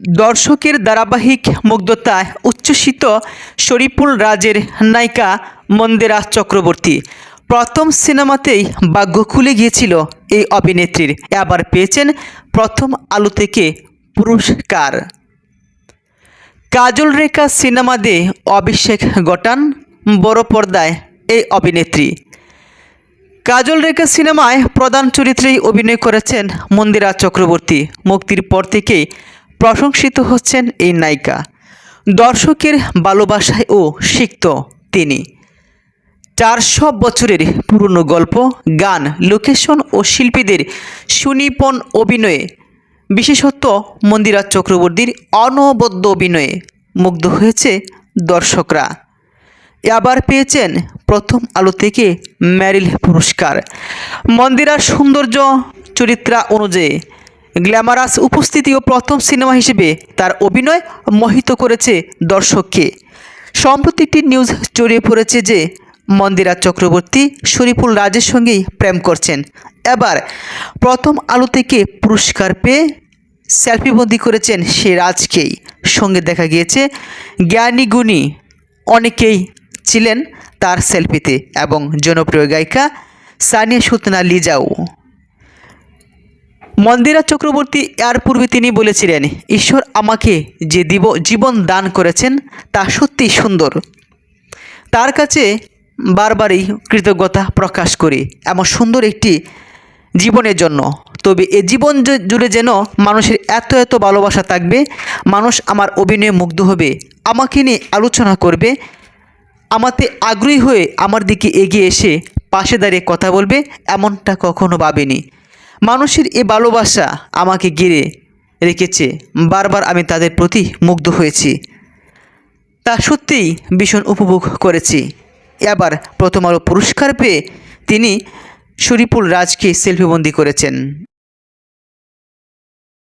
দর্শকের ধারাবাহিক মুগ্ধতায় উচ্ছ্বসিত শরীফুল রাজের নায়িকা মন্দিরা চক্রবর্তী। প্রথম সিনেমাতেই ভাগ্য খুলে গিয়েছিল এই অভিনেত্রীর। এবার পেয়েছেন প্রথম আলো থেকে পুরস্কার। কাজল রেখা সিনেমা দিয়ে অভিষেক ঘটান বড় পর্দায় এই অভিনেত্রী। কাজল রেখা সিনেমায় প্রধান চরিত্রেই অভিনয় করেছেন মন্দিরা চক্রবর্তী। মুক্তির পর থেকেই প্রশংসিত হচ্ছেন এই নায়িকা। দর্শকের ভালোবাসায় ও সিক্ত তিনি। চারশো বছরের পুরনো গল্প, গান, লোকেশন ও শিল্পীদের সুনিপন অভিনয়ে বিশেষত মন্দিরা চক্রবর্তীর অনবদ্য অভিনয়ে মুগ্ধ হয়েছে দর্শকরা। এবার পেয়েছেন প্রথম আলো থেকে ম্যারিল পুরস্কার। মন্দিরার সৌন্দর্য চরিত্রা অনুযায়ী গ্ল্যামারাস উপস্থিতি ও প্রথম সিনেমা হিসেবে তার অভিনয় মোহিত করেছে দর্শককে। সম্প্রতি একটি নিউজ ছড়িয়ে পড়েছে যে, মন্দিরা চক্রবর্তী শরীফুল রাজের সঙ্গেই প্রেম করছেন। এবার প্রথম আলো থেকে পুরস্কার পেয়ে সেলফিবন্দি করেছেন সে রাজকেই। সঙ্গে দেখা গিয়েছে, জ্ঞানী গুণী অনেকেই ছিলেন তার সেলফিতে এবং জনপ্রিয় গায়িকা সানিয়া সুতনা লিজাও। মন্দিরা চক্রবর্তী এর পূর্বে তিনি বলেছিলেন, ঈশ্বর আমাকে যে দিব জীবন দান করেছেন, তা সত্যিই সুন্দর। তার কাছে বারবারই কৃতজ্ঞতা প্রকাশ করি এমন সুন্দর একটি জীবনের জন্য। তবে এ জীবন জুড়ে যেন মানুষের এত এত ভালোবাসা থাকবে, মানুষ আমার অভিনয়ে মুগ্ধ হবে, আমাকে নিয়ে আলোচনা করবে, আমাতে আগ্রহী হয়ে আমার দিকে এগিয়ে এসে পাশে দাঁড়িয়ে কথা বলবে, এমনটা কখনো ভাবিনি। মানুষের এ ভালোবাসা আমাকে ঘিরে রেখেছে। বারবার আমি তাদের প্রতি মুগ্ধ হয়েছি। তা সত্যিই ভীষণ উপভোগ করেছি। এবার প্রথম আলো পুরস্কার পেয়ে তিনি শরীফুল রাজকে সেলফিবন্দি করেছেন।